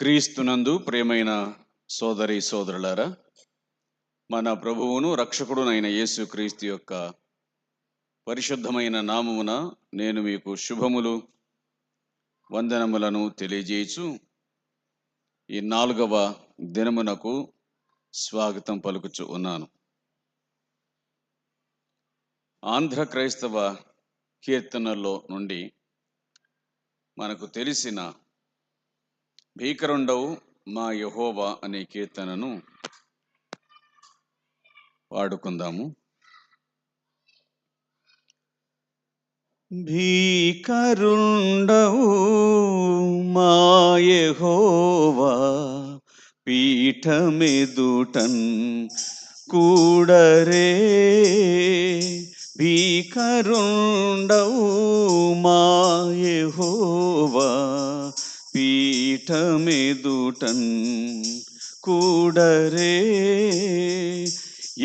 క్రీస్తునందు ప్రేమైన సోదరి సోదరులారా మన ప్రభువును రక్షకుడునైన యేసు క్రీస్తు యొక్క పరిశుద్ధమైన నామమున నేను మీకు శుభములు వందనములను తెలియజేయచు ఈ నాలుగవ దినమునకు స్వాగతం పలుకుచు ఉన్నాను. ఆంధ్ర క్రైస్తవ కీర్తనల్లో నుండి మనకు తెలిసిన భీకరుండవు మా యహోవా అనే కీర్తనను వాడుకుందాము భీకరుండవు మాయహోవా పీఠమెదుటన్ కూడరే. భీకరుండవు మాయహోవా పీఠమెదుటన్ కూడరే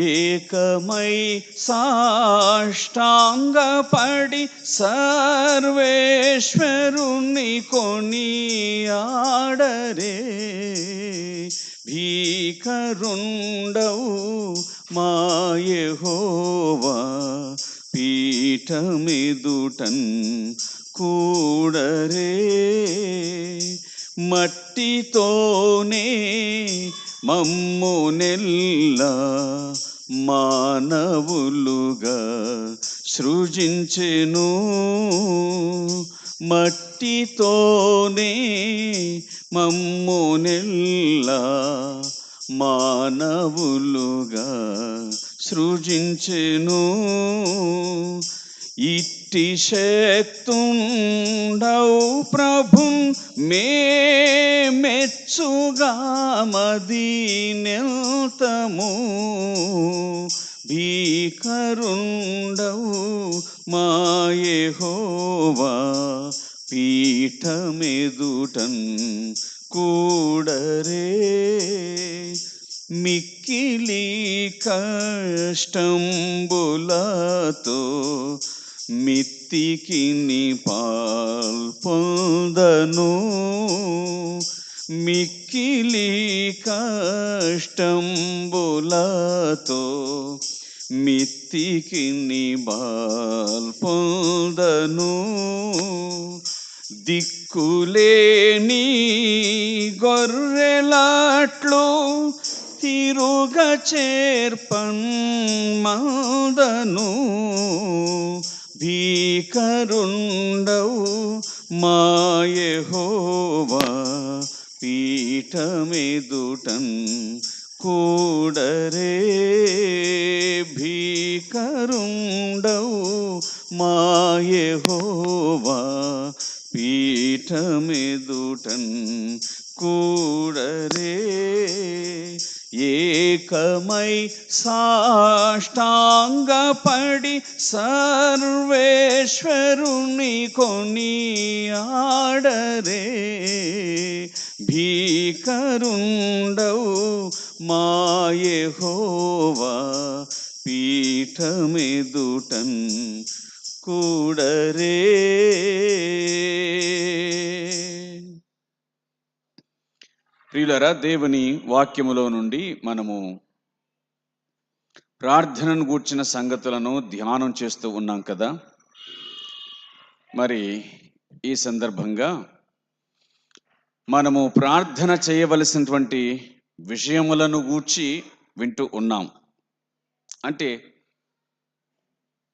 ఏకమై సాష్టాంగపడి సర్వేశ్వరుణ్ణి కొని ఆడరే భీకరుండవు మాయహోవా పీఠమిదుటన్ కూడరే. మట్టితోనే మమ్ము నెల్ల మానవులుగా సృజించెను. మట్టితోనే మమ్ము నెల్ల మానవులుగా సృజించెను. ఇట్టి శక్తుండవు ప్రభున్ మే మెచ్చుగా మదీనెల్తము భీకరుండవు మాయహోవా పీఠమెదుటన్ కూడరే. మిక్కిలి కష్టంబులతో మిత్తికి పాల్పొందను మిక్కిలి కష్టంబులతో మిత్తికి బాల్పొందను దిక్కులేని గొర్రెలాట్లు తిరుగ చేర్పన్ కరుండవు మాయహోవా పీఠమెదుటన్ కూడరే భీకరుండవు మాయహోవా పీఠమెదుటన్ కూడరే ఏకమై సాష్టాంగపడి సర్వేశ్వరుని కొని ఆడరే భీకరుండవు మాయహోవా పీఠమెదుటన్ ప్రియులరా దేవుని వాక్యములో నుండి మనము ప్రార్థనను గూర్చిన సంగతులను ధ్యానం చేస్తూ ఉన్నాం కదా. మరి ఈ సందర్భంగా మనము ప్రార్థన చేయవలసినటువంటి విషయములను గూర్చి వింటూ ఉన్నాం. అంటే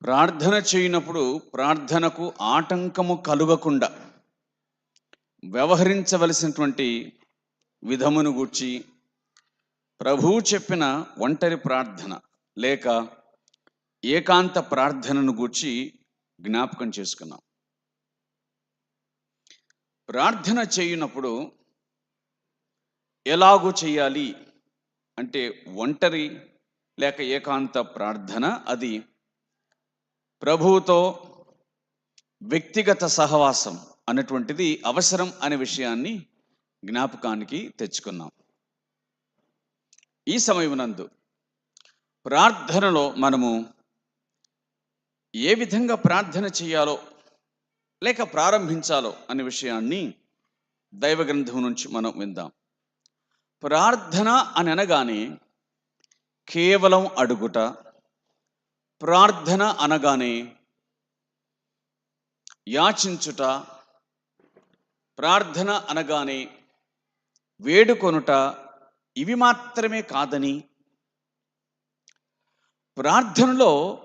ప్రార్థన చేయనప్పుడు ప్రార్థనకు ఆటంకము కలుగకుండా వ్యవహరించవలసినటువంటి విధమును గూర్చి ప్రభువు చెప్పిన ఒంటరి ప్రార్థన లేక ఏకాంత ప్రార్థనను గూర్చి జ్ఞాపకం చేసుకున్నాం. ప్రార్థన చేయనప్పుడు ఎలాగూ చేయాలి అంటే ఒంటరి లేక ఏకాంత ప్రార్థన అది ప్రభువుతో వ్యక్తిగత సహవాసం అన్నటువంటిది అవసరం అనే విషయాన్ని జ్ఞాపకానికి తెచ్చుకున్నాం. ఈ సమయమునందు ప్రార్థనలో మనము ఏ విధంగా ప్రార్థన చేయాలో లేక ప్రారంభించాలో అనే విషయాన్ని దైవ గ్రంథం నుంచి మనం విందాం. ప్రార్థన అని అనగానే కేవలం అడుగుట ప్రార్థన అనగానే యాచించుట ప్రార్థన అనగానే వేడుకొనుట ఇవి మాత్రమే కాదని ప్రార్థనలో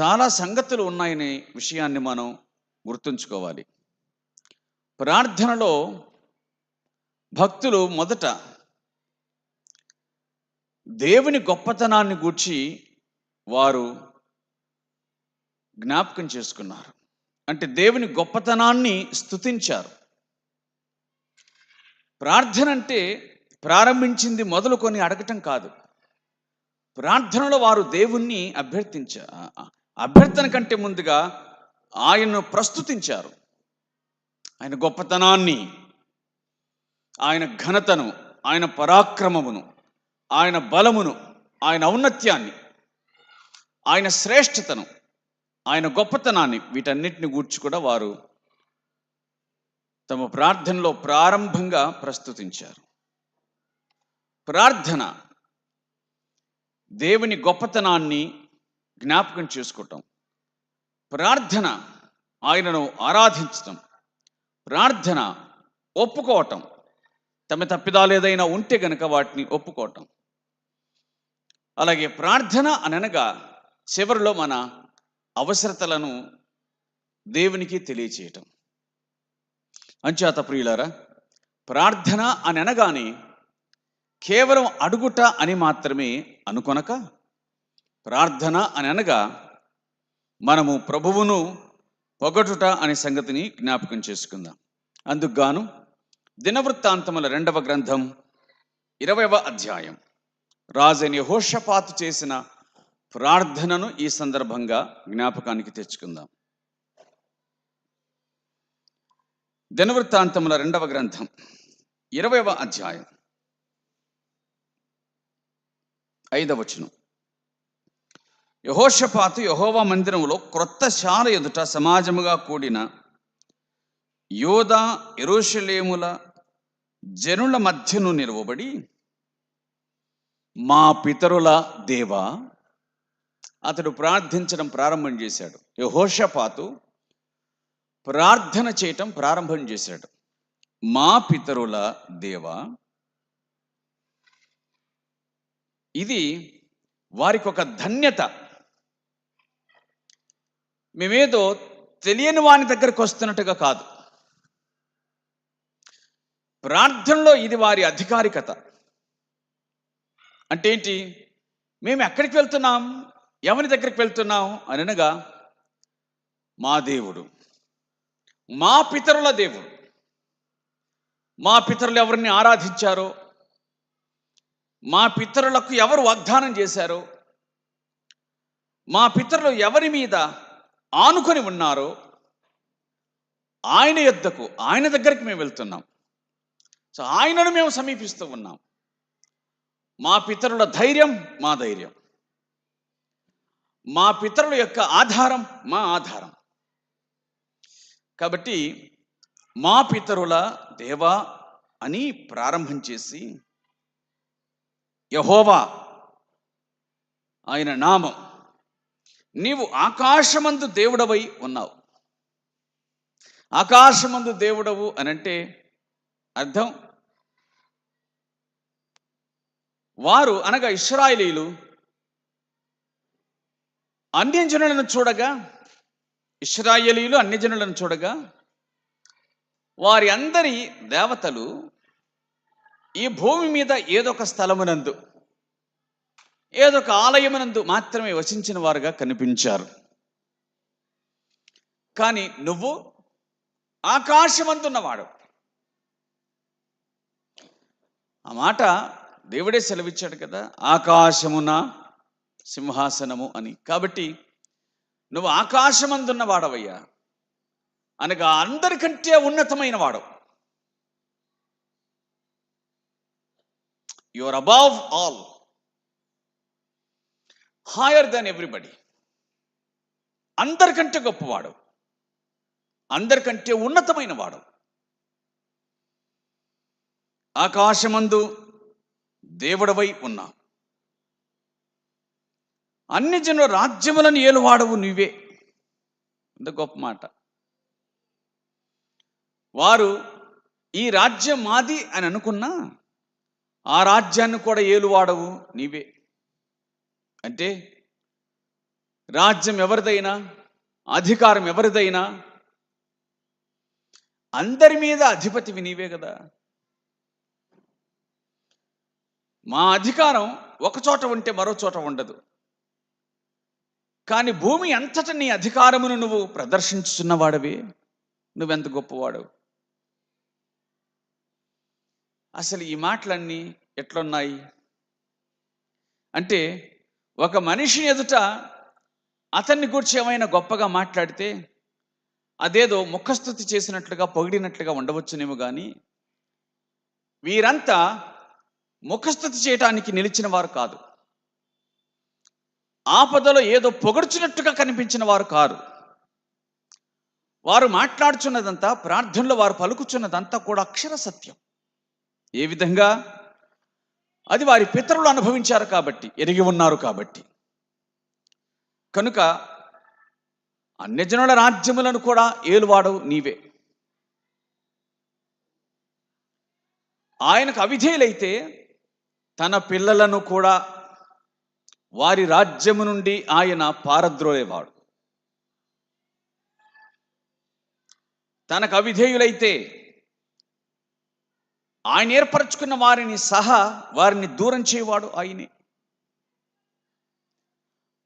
చాలా సంగతులు ఉన్నాయనే విషయాన్ని మనం గుర్తుంచుకోవాలి. ప్రార్థనలో భక్తులు మొదట దేవుని గొప్పతనాన్ని గూర్చి వారు జ్ఞాపకం చేసుకున్నారు. అంటే దేవుని గొప్పతనాన్ని స్తుతించారు. ప్రార్థన అంటే ప్రారంభించింది మొదలుకొని అడగటం కాదు. ప్రార్థనలో వారు దేవుణ్ణి అభ్యర్థించ అభ్యర్థన కంటే ముందుగా ఆయన్ను ప్రస్తుతించారు. ఆయన గొప్పతనాన్ని ఆయన ఘనతను ఆయన పరాక్రమమును ఆయన బలమును ఆయన ఔన్నత్యాన్ని ఆయన శ్రేష్టతను ఆయన గొప్పతనాన్ని వీటన్నిటిని గూర్చి కూడా వారు తమ ప్రార్థనలో ప్రారంభంగా ప్రస్తుతించారు. ప్రార్థన దేవుని గొప్పతనాన్ని జ్ఞాపకం చేసుకోవటం. ప్రార్థన ఆయనను ఆరాధించటం. ప్రార్థన ఒప్పుకోవటం. తమ తప్పిదాలు ఏదైనా ఉంటే గనక వాటిని ఒప్పుకోవటం. అలాగే ప్రార్థన అనగా చివరిలో మన అవసరతలను దేవునికి తెలియచేయటం. అంచేత ప్రియులారా ప్రార్థన అని అనగానే కేవలం అడుగుట అని మాత్రమే అనుకొనక ప్రార్థన అని అనగా మనము ప్రభువును పొగటుట అనే సంగతిని జ్ఞాపకం చేసుకుందాం. అందుకు గాను దినవృత్తాంతముల రెండవ గ్రంథం ఇరవైవ అధ్యాయం. రాజని హోషపాతు చేసిన ప్రార్థనను ఈ సందర్భంగా జ్ఞాపకానికి తెచ్చుకుందాం. దినవృత్తాంతముల రెండవ గ్రంథం ఇరవైవ అధ్యాయం. ఐదవచనం. యహోషపాతు యహోవా మందిరంలో క్రొత్త శాల ఎదుట సమాజముగా కూడిన యోధ ఎరుషలేముల జనుల మధ్యను నిలవబడి మా పితరుల దేవా అతడు ప్రార్థించడం ప్రారంభం చేశాడు. యహోషపాతు ప్రార్థన చేయటం ప్రారంభం చేశాడు మా పితరుల దేవ ఇది వారికి ఒక ధన్యత. మేమేదో తెలియని వాని దగ్గరకు వస్తున్నట్టుగా కాదు. ప్రార్థనలో ఇది వారి అధికారికత. అంటే ఏంటి? మేము ఎక్కడికి వెళ్తున్నాం? ఎవరి దగ్గరికి వెళ్తున్నాం? అనగా మా దేవుడు. మా పితరుల దేవుడు. మా పితరులు ఎవరిని ఆరాధించారో మా పితరులకు ఎవరు వాగ్దానం చేశారో మా పితరులు ఎవరి మీద ఆనుకొని ఉన్నారో ఆయన యొద్దకు ఆయన దగ్గరికి మేము వెళ్తున్నాం. సో ఆయనను మేము సమీపిస్తూ ఉన్నాం. మా పితరుల ధైర్యం మా ధైర్యం. మా పితరుల యొక్క ఆధారం మా ఆధారం. కాబట్టి మా పితరుల దేవా అని ప్రారంభం చేసి యహోవా ఆయన నామం నీవు ఆకాశమందు దేవుడవై ఉన్నావు. ఆకాశమందు దేవుడవు అనంటే అర్థం వారు అనగా ఇస్రాయిలీలు అన్యజనులను చూడగా ఇస్రాయలీలు అన్యజనులను చూడగా వారి అందరి దేవతలు ఈ భూమి మీద ఏదో ఒక స్థలమునందు ఏదొక ఆలయమునందు మాత్రమే వసించిన వారుగా కనిపించారు. కానీ నువ్వు ఆకాశమందున్నవాడు ఆ మాట దేవుడే సెలవిచ్చాడు కదా ఆకాశమున సింహాసనము అని. కాబట్టి నువ్వు ఆకాశమందున్న వాడవయ్యా అనగా అందరికంటే ఉన్నతమైన వాడు you're above all higher than everybody అందరికంటే గొప్పవాడు అందరికంటే ఉన్నతమైన వాడు ఆకాశమందు దేవుడవై ఉన్నావు. అన్ని జనుల రాజ్యములను ఏలువాడవు నువ్వే. ఇంత గొప్ప మాట. వారు ఈ రాజ్యం మాది అని అనుకున్నా ఆ రాజ్యాన్ని కూడా ఏలువాడవు నీవే. అంటే రాజ్యం ఎవరిదైనా అధికారం ఎవరిదైనా అందరి మీద అధిపతివి నీవే కదా. మా అధికారం ఒక చోట ఉంటే మరో చోట ఉండదు. కానీ భూమి అంతట నీ అధికారమును నువ్వు ప్రదర్శించుతున్నవాడవి నువ్వెంత గొప్పవాడు. అసలు ఈ మాటలన్నీ ఎట్లున్నాయి? అంటే ఒక మనిషి ఎదుట అతన్ని గురించి ఏమైనా గొప్పగా మాట్లాడితే అదేదో ముఖస్థుతి చేసినట్లుగా పొగిడినట్లుగా ఉండవచ్చునేమో కానీ వీరంతా ముఖస్థుతి చేయటానికి నిలిచిన వారు కాదు. ఆపదలో ఏదో పొగడ్చినట్టుగా కనిపించిన వారు కారు. వారు మాట్లాడుచున్నదంతా ప్రార్థనలో వారు పలుకుచున్నదంతా కూడా అక్షర సత్యం. ఏ విధంగా? అది వారి పితరులు అనుభవించారు కాబట్టి ఎరిగి ఉన్నారు కాబట్టి. కనుక అన్యజనుల రాజ్యములను కూడా ఏలువాడవు నీవే. ఆయనకు అవిధేయులైతే తన పిల్లలను కూడా వారి రాజ్యము నుండి ఆయన పారద్రోలేవాడు. తనకు అవిధేయులైతే ఆయన ఏర్పరచుకున్న వారిని సహా వారిని దూరం చేయవాడు ఆయనే.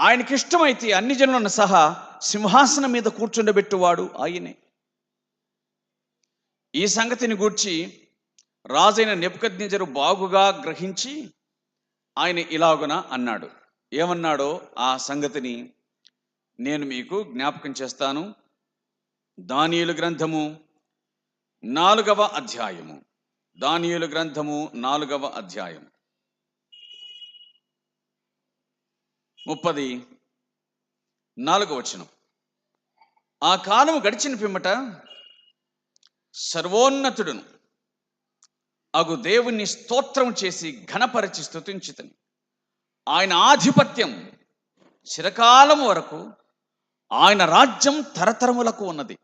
ఆయనకి ఇష్టమైతే అన్ని జనులను సహా సింహాసనం మీద కూర్చుండబెట్టువాడు ఆయనే. ఈ సంగతిని గూర్చి రాజైన నెప్పుకజ్ఞజరు బాగుగా గ్రహించి ఆయన ఇలాగున అన్నాడు. ఏమన్నాడో ఆ సంగతిని నేను మీకు జ్ఞాపకం చేస్తాను. దానియులు గ్రంథము నాలుగవ అధ్యాయము. దానియులు గ్రంథము నాలుగవ అధ్యాయం ముప్పది నాలుగవ వచనం. ఆ కాలము గడిచిన పిమ్మట సర్వోన్నతుడును అగు దేవుణ్ణి స్తోత్రం చేసి ఘనపరిచి స్థుతించుతని ఆయన ఆధిపత్యం చిరకాలం వరకు ఆయన రాజ్యం తరతరములకు ఉన్నది.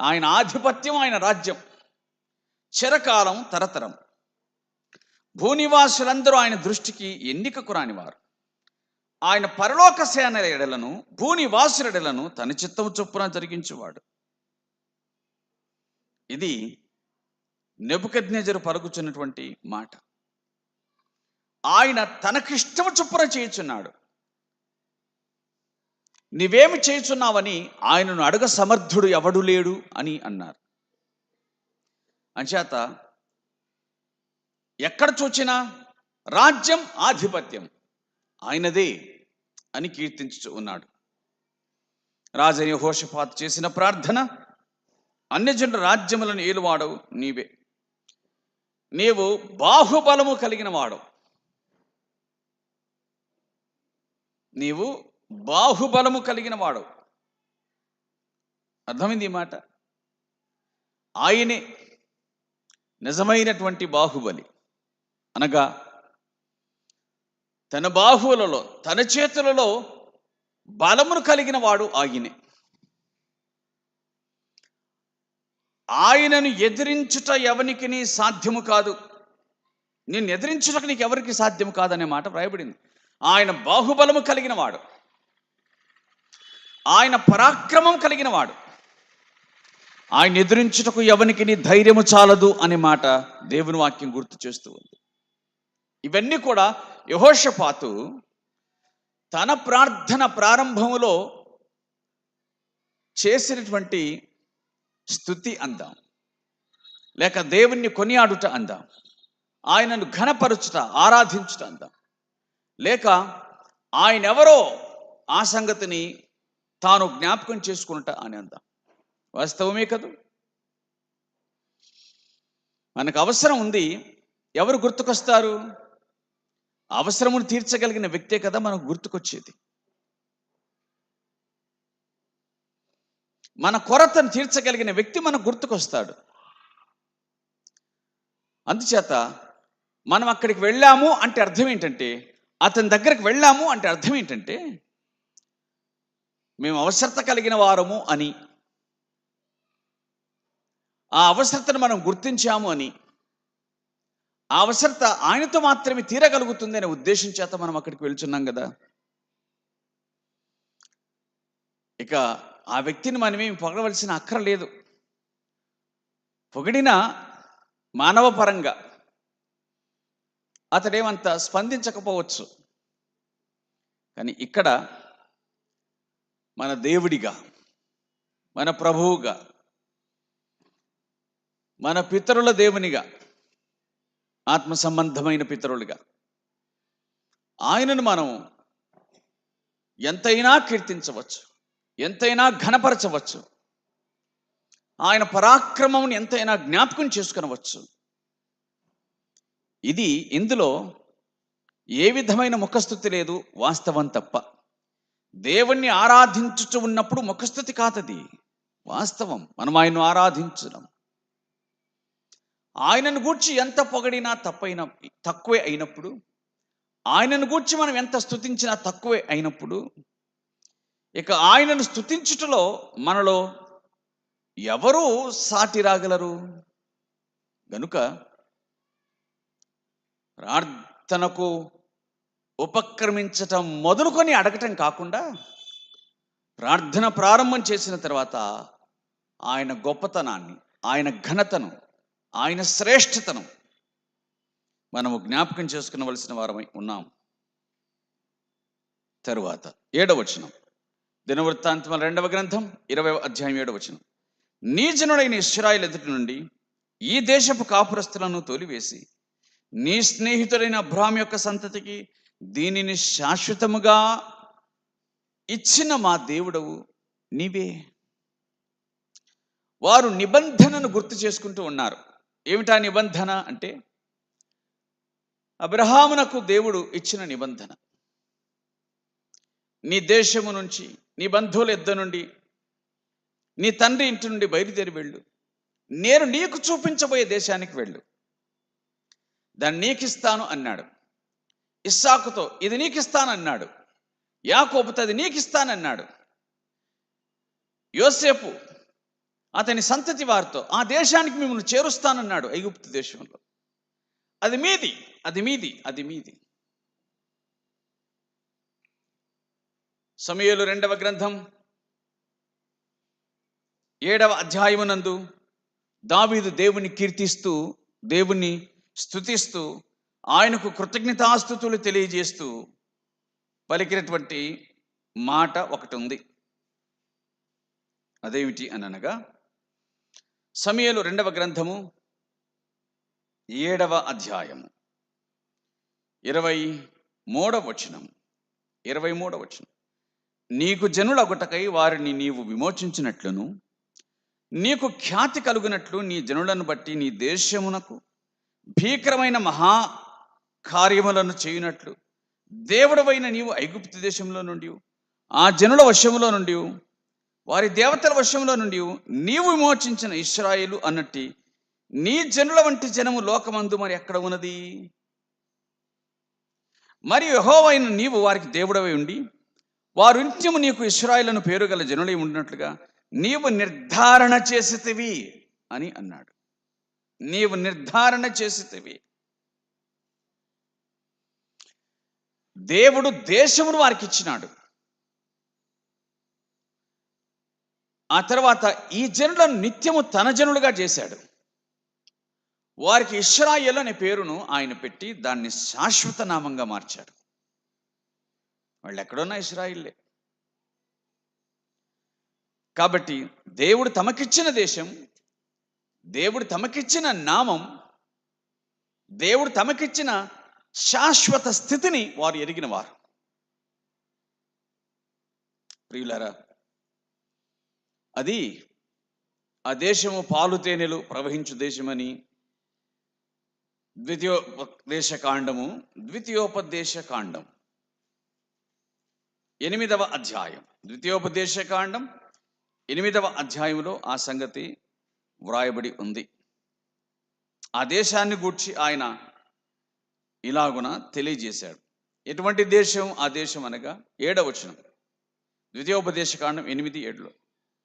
ఆయన ఆధిపత్యం ఆయన రాజ్యం. చిరకాలం తరతరం. భూనివాసులందరూ ఆయన దృష్టికి ఎన్నికకు రానివారు. ఆయన పరలోక సేన ఎడలను భూనివాసులెడలను తన చిత్తము చొప్పున జరిగించేవాడు. ఇది నెబుకజ్ఞజరు పలుకుచున్నటువంటి మాట. ఆయన తనకిష్టము చొప్పున చేయుచున్నాడు. నీవేమి చేయుచున్నావని ఆయనను అడగ సమర్థుడు ఎవడు లేడు అని అన్నారు. అంచేత ఎక్కడ చూచినా రాజ్యం ఆధిపత్యం ఆయనదే అని కీర్తించు ఉన్నాడు. రాజని హోషపాత్ చేసిన ప్రార్థన అన్యజనుల రాజ్యములను ఏలువాడవు నీవే. నీవు బాహుబలము కలిగిన వాడవు. నీవు బాహుబలము కలిగిన వాడు అర్థమైంది ఈ మాట? ఆయనే నిజమైనటువంటి బాహుబలి. అనగా తన బాహువులలో తన చేతులలో బలమును కలిగిన వాడు ఆయనే. ఆయనను ఎదిరించుట ఎవనికి సాధ్యము కాదు. నేను ఎదిరించుటకు నీకు ఎవరికి సాధ్యము కాదనే మాట వ్రాయబడింది. ఆయన బాహుబలము కలిగిన వాడు ఆయన పరాక్రమం కలిగిన వాడు ఆయన ఎదురించుటకు ఎవనికి ధైర్యము చాలదు అనే మాట దేవుని వాక్యం గుర్తు చేస్తూ ఉంది. ఇవన్నీ కూడా యహోషపాతు తన ప్రార్థన ప్రారంభములో చేసినటువంటి స్థుతి అందాం. లేక దేవుణ్ణి కొనియాడుట అందాం. ఆయనను ఘనపరచుట ఆరాధించుట అందాం. లేక ఆయన ఎవరో ఆ సంగతిని తాను జ్ఞాపకం చేసుకున్నట అని అందాం. వాస్తవమే కదూ? మనకు అవసరం ఉంది. ఎవరు గుర్తుకొస్తారు? అవసరమును తీర్చగలిగిన వ్యక్తే కదా మనకు గుర్తుకొచ్చేది. మన కొరతను తీర్చగలిగిన వ్యక్తి మనకు గుర్తుకొస్తాడు. అందుచేత మనం అక్కడికి వెళ్ళాము అంటే అర్థం ఏంటంటే అతని దగ్గరికి వెళ్ళాము అంటే అర్థం ఏంటంటే మేము అవసరత కలిగిన వారము అని. ఆ అవసరతను మనం గుర్తించాము అని. ఆ అవసరత ఆయనతో మాత్రమే తీరగలుగుతుంది అనే ఉద్దేశం చేత మనం అక్కడికి వెళ్తున్నాం కదా. ఇక ఆ వ్యక్తిని మనమేమి పొగడవలసిన అక్కర లేదు. పొగిడిన మానవ పరంగా అతడేమంత స్పందించకపోవచ్చు. కానీ ఇక్కడ మన దేవుడిగా మన ప్రభువుగా మన పితరుల దేవునిగా ఆత్మ సంబంధమైన పితరులుగా ఆయనను మనం ఎంతైనా కీర్తించవచ్చు ఎంతైనా ఘనపరచవచ్చు ఆయన పరాక్రమం ఎంతైనా జ్ఞాపకం చేసుకునవచ్చు. ఇది ఇందులో ఏ విధమైన ముఖస్థుతి లేదు వాస్తవం తప్ప. దేవుణ్ణి ఆరాధించుచు ఉన్నప్పుడు ముఖస్థుతి కాదది వాస్తవం. మనం ఆయన్ను ఆరాధించడం ఆయనను గూర్చి ఎంత పొగడినా తప్పైన తక్కువే అయినప్పుడు ఆయనను గూర్చి మనం ఎంత స్థుతించినా తక్కువే అయినప్పుడు ఇక ఆయనను స్థుతించుటలో మనలో ఎవరూ సాటి రాగలరు? గనుక ప్రార్థనకు ఉపక్రమించటం మొదలుకొని అడగటం కాకుండా ప్రార్థన ప్రారంభం చేసిన తర్వాత ఆయన గొప్పతనాన్ని ఆయన ఘనతను ఆయన శ్రేష్ఠతను మనము జ్ఞాపకం చేసుకునవలసిన వారమై ఉన్నాం. తరువాత ఏడవచనం దినవృత్తాంతం రెండవ గ్రంథం ఇరవై అధ్యాయం ఏడవచనం నీ నీజనుడైన ఇస్రాయిల్ ఎదుటి నుండి ఈ దేశపు కాపురస్తులను తోలివేసి నీ స్నేహితుడైన అబ్రాహం యొక్క సంతతికి దీనిని శాశ్వతముగా ఇచ్చిన మా దేవుడవు నీవే. వారు నిబంధనను గుర్తు చేసుకుంటూ ఉన్నారు. ఏమిటా నిబంధన అంటే? అబ్రహామునకు దేవుడు ఇచ్చిన నిబంధన. నీ దేశము నుంచి నీ బంధువుల ఇద్దరు నుండి నీ తండ్రి ఇంటి నుండి బయలుదేరి వెళ్ళు. నేను నీకు చూపించబోయే దేశానికి వెళ్ళు. దాన్ని నీకిస్తాను అన్నాడు. ఇస్సాకుతో ఇది నీకిస్తాను అన్నాడు యాకోబుతో అది నీకిస్తానన్నాడు. యోసేపు అతని సంతతి వారితో ఆ దేశానికి మిమ్మల్ని చేరుస్తానన్నాడు ఐగుప్తు దేశంలో. అది మీది అది మీది అది మీది. సమయలు రెండవ గ్రంథం ఏడవ అధ్యాయమునందు దావీదు దేవుని కీర్తిస్తూ దేవుని స్తుతిస్తూ ఆయనకు కృతజ్ఞతాస్థుతులు తెలియజేస్తూ పలికినటువంటి మాట ఒకటి ఉంది. అదేమిటి అని అనగా సమయలు రెండవ గ్రంథము ఏడవ అధ్యాయము. ఇరవై మూడవ వచనం. ఇరవై మూడవ వచనం. నీకు జనులగుటకై వారిని నీవు విమోచించినట్లును నీకు ఖ్యాతి కలుగునట్లు నీ జనులను బట్టి నీ దేశమునకు భీకరమైన మహా కార్యములను చేయునట్లు. దేవుడవైన నీవు ఐగుప్తు దేశంలో నుండి ఆ జనుల వశములో నుండి వారి దేవతల వశంలో నుండి నీవు విమోచించిన ఇస్రాయిలు అన్నట్టి నీ జనుల వంటి జనము లోకమందు మరి ఎక్కడ ఉన్నది? మరి యహోవైన నీవు వారికి దేవుడవై ఉండి వారు నిత్యము నీకు ఇస్రాయిలను పేరు గల జనులై ఉండినట్లుగా నీవు నిర్ధారణ చేసితివి అని అన్నాడు. నీవు నిర్ధారణ చేసితివి. దేవుడు దేశమును వారికి ఇచ్చినాడు ఆ తర్వాత ఈ జనులను నిత్యము తన జనులుగా చేశాడు. వారికి ఇష్రాయల్ అనే పేరును ఆయన పెట్టి దాన్ని శాశ్వత నామంగా మార్చాడు. వాళ్ళు ఎక్కడున్నా ఇస్రాయిల్లే కాబట్టి దేవుడు తమకిచ్చిన దేశం దేవుడు తమకిచ్చిన నామం దేవుడు తమకిచ్చిన శాశ్వత స్థితిని వారు ఎరిగిన వారు ప్రియులారా అది ఆ దేశము పాలు తేనెలు ప్రవహించు దేశమని ద్వితీయోపదేశ కాండము ద్వితీయోపదేశ కాండం ఎనిమిదవ అధ్యాయం. ద్వితీయోపదేశ కాండం ఎనిమిదవ అధ్యాయంలో ఆ సంగతి వ్రాయబడి ఉంది. ఆ దేశాన్ని గూర్చి ఆయన ఇలాగున తెలియజేశాడు. ఎటువంటి దేశం ఆ దేశం అనగా ఏడవచనం. ద్వితీయోపదేశకాండం ఎనిమిది ఏడులో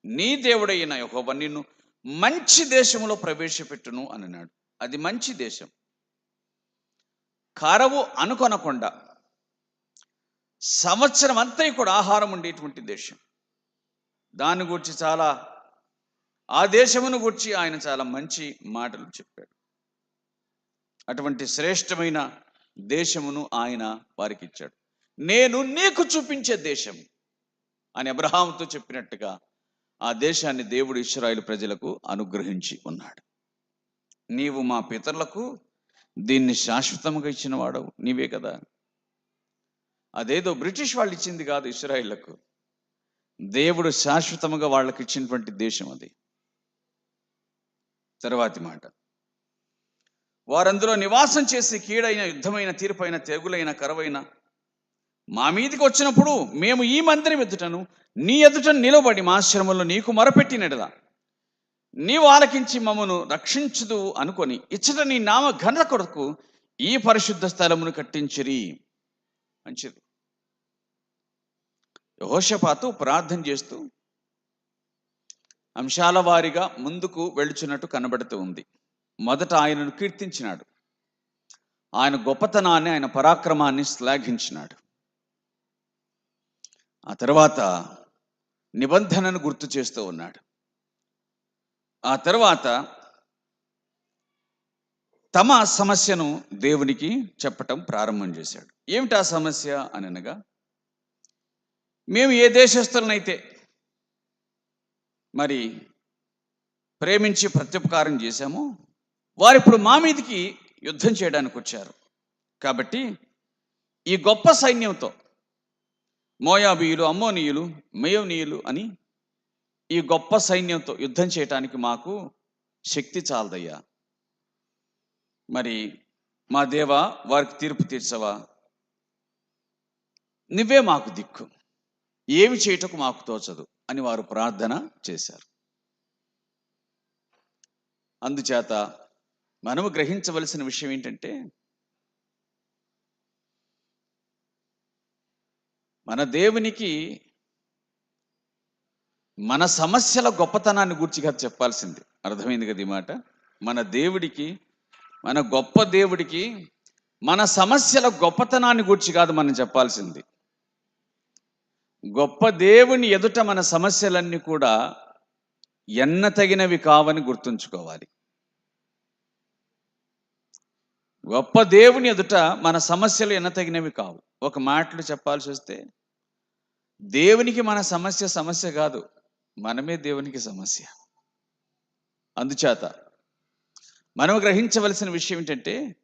నీ దేవుడైన యెహోవా నిన్ను మంచి దేశంలో ప్రవేశపెట్టును అన్నాడు అది మంచి దేశం. కరవు అనుకొనకుండా సంవత్సరం అంతా కూడా ఆహారం ఉండేటువంటి దేశం. దాని గురించి చాలా ఆ దేశమును గుర్చి ఆయన చాలా మంచి మాటలు చెప్పాడు. అటువంటి శ్రేష్టమైన దేశమును ఆయన వారికి ఇచ్చాడు నేను నీకు చూపించే దేశం అని అబ్రహాంతో చెప్పినట్టుగా ఆ దేశాన్ని దేవుడు ఇస్రాయిల్ ప్రజలకు అనుగ్రహించి ఉన్నాడు. నీవు మా పితరులకు దీన్ని శాశ్వతంగా ఇచ్చిన వాడవు నీవే కదా. అదేదో బ్రిటిష్ వాళ్ళు ఇచ్చింది కాదు ఇస్రాయిళ్ళకు. దేవుడు శాశ్వతముగా వాళ్ళకి ఇచ్చినటువంటి దేశం అది. తర్వాతి మాట. వారందులో నివాసం చేసి కీడైన యుద్ధమైన తీర్పైన తెగులైన కరవైన మా మీదికి వచ్చినప్పుడు మేము ఈ మందిరం ఎదుటను నీ ఎదుట నిలబడి మా ఆశ్రమంలో నీకు మొరపెట్టినడదా నీవు ఆలకించి మమ్మను రక్షించుదు అనుకొని ఇచ్చట నీ నామ ఘనత కొరకు ఈ పరిశుద్ధ స్థలమును కట్టించిరి మంచిది యహోషపాతు ప్రార్థన చేస్తూ అంశాల వారీగా ముందుకు వెళుచున్నట్టు కనబడుతూ ఉంది. మొదట ఆయనను కీర్తించినాడు. ఆయన గొప్పతనాన్ని ఆయన పరాక్రమాన్ని శ్లాఘించినాడు. ఆ తర్వాత నిబంధనను గుర్తు చేస్తూ ఉన్నాడు. ఆ తర్వాత తమ సమస్యను దేవునికి చెప్పటం ప్రారంభం చేశాడు. ఏమిటి ఆ సమస్య? అని అనగా మేము ఏ దేశస్తులనైతే మరి ప్రేమించి ప్రత్యుపకారం చేశామో. వారు ఇప్పుడు మా మీదకి యుద్ధం చేయడానికి వచ్చారు. కాబట్టి ఈ గొప్ప సైన్యంతో మోయాబీయులు అమ్మోనీయులు మేయోనీయులు అని ఈ గొప్ప సైన్యంతో యుద్ధం చేయటానికి మాకు శక్తి చాలదయ్యా. మరి మా దేవా వారికి తీర్పు తీర్చవా? నువ్వే మాకు దిక్కు. ఏమి చేయటకు మాకు తోచదు. అని వారు ప్రార్థన చేశారు. అందుచేత మనము గ్రహించవలసిన విషయం ఏంటంటే మన దేవునికి మన సమస్యల గొప్పతనాన్ని గురించి కాదు చెప్పాల్సింది. అర్థమైంది కదా ఈ మాట? మన దేవుడికి మన గొప్ప దేవుడికి మన సమస్యల గొప్పతనాన్ని గురించి కాదు మనం చెప్పాల్సింది. గొప్ప దేవుని ఎదుట మన సమస్యలన్నీ కూడా ఎన్న తగినవి కావని గుర్తుంచుకోవాలి. గొప్ప దేవుని ఎదుట మన సమస్యలు ఎన్న తగినవి కావు. ఒక మాటలు చెప్పాల్సి వస్తే దేవునికి మన సమస్య సమస్య కాదు మనమే దేవునికి సమస్య. అందుచేత మనం గ్రహించవలసిన విషయం ఏంటంటే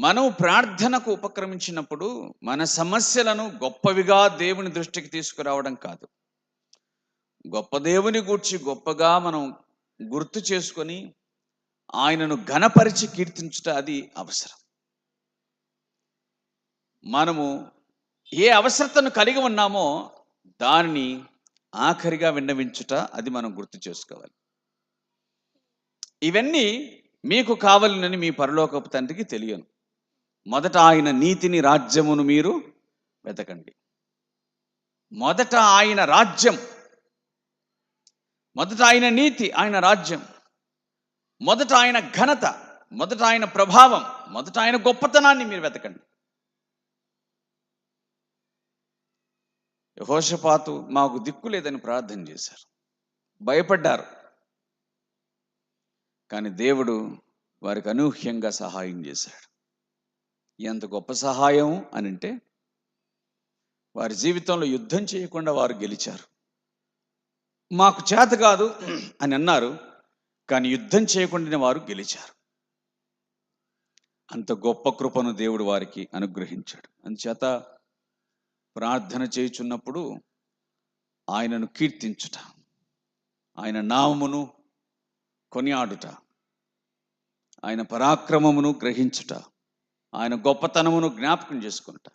మనం ప్రార్థనకు ఉపక్రమించినప్పుడు మన సమస్యలను గొప్పవిగా దేవుని దృష్టికి తీసుకురావడం కాదు. గొప్ప దేవుని గూర్చి గొప్పగా మనం గుర్తు చేసుకొని ఆయనను ఘనపరిచి కీర్తించుట అది అవసరం. మనము ఏ అవసరతను కలిగి ఉన్నామో దానిని ఆఖరిగా విన్నవించుట అది మనం గుర్తు చేసుకోవాలి. ఇవన్నీ మీకు కావాలనని మీ పరలోకపు తండ్రికి తెలియను. మొదట ఆయన నీతిని రాజ్యమును మీరు వెతకండి. మొదట ఆయన రాజ్యం. మొదట ఆయన నీతి ఆయన రాజ్యం. మొదట ఆయన ఘనత మొదట ఆయన ప్రభావం మొదట ఆయన గొప్పతనాన్ని మీరు వెతకండి. యహోషపాతు మాకు దిక్కు లేదని ప్రార్థన చేశారు. భయపడ్డారు. కానీ దేవుడు వారికి అనూహ్యంగా సహాయం చేశాడు. ఎంత గొప్ప సహాయం అని అంటే వారి జీవితంలో యుద్ధం చేయకుండా వారు గెలిచారు. మాకు చేత కాదు అని అన్నారు కానీ యుద్ధం చేయకుండానే వారు గెలిచారు. అంత గొప్ప కృపను దేవుడు వారికి అనుగ్రహించాడు. అందుచేత ప్రార్థన చేయుచున్నప్పుడు ఆయనను కీర్తించుట ఆయన నామమును కొనియాడుట ఆయన పరాక్రమమును గ్రహించుట ఆయన గొప్పతనమును జ్ఞాపకం చేసుకుంట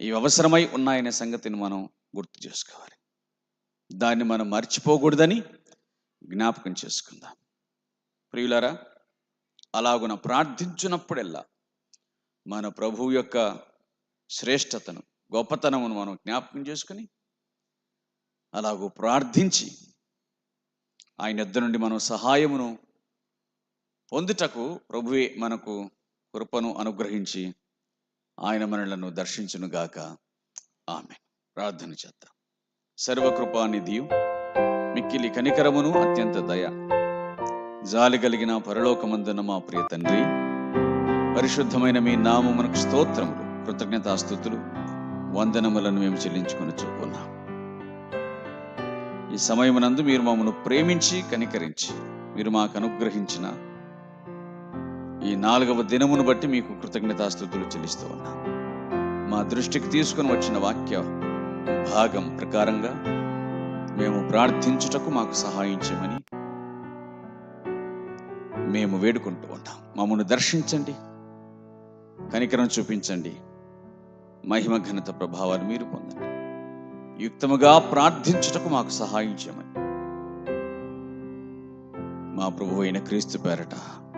ఇవి అవసరమై ఉన్నాయనే సంగతిని మనం గుర్తు చేసుకోవాలి. దాన్ని మనం మర్చిపోకూడదని జ్ఞాపకం చేసుకుందాం. ప్రియులారా అలాగున ప్రార్థించినప్పుడెల్లా మన ప్రభువు యొక్క శ్రేష్టతను గొప్పతనమును మనం జ్ఞాపకం చేసుకుని అలాగూ ప్రార్థించి ఆయన ఇద్దరు నుండి మనం సహాయమును పొందుటకు ప్రభువే మనకు కృపను అనుగ్రహించి ఆయన మనలను దర్శించునుగాక. ఆమె ప్రార్థన చేద్దాం. సర్వకృపానిధియు మిక్కిలి కనికరమును అత్యంత దయ జాలి కలిగిన పరలోకమందున మా ప్రియ తండ్రి పరిశుద్ధమైన మీ నామమునకు స్తోత్రములు కృతజ్ఞతాస్థుతులు వందనములను మేము చెల్లించుకొని చూపున్నాం ఈ సమయమునందు మీరు మమ్మను ప్రేమించి కనికరించి మీరు మాకు అనుగ్రహించిన ఈ నాలుగవ దినమును బట్టి మీకు కృతజ్ఞతాస్థుతులు చెల్లిస్తూ ఉన్నాం. మా దృష్టికి తీసుకుని వచ్చిన వాక్య భాగం ప్రకారంగా మేము ప్రార్థించుటకు మాకు సహాయం చేయమని మేము వేడుకుంటూ ఉంటాం మమ్మల్ని దర్శించండి కనికరం చూపించండి మహిమ ఘనత ప్రభావాలు మీరు పొందండి. యుక్తముగా ప్రార్థించుటకు మాకు సహాయం చేయమని మా ప్రభు అయిన క్రీస్తు పేరట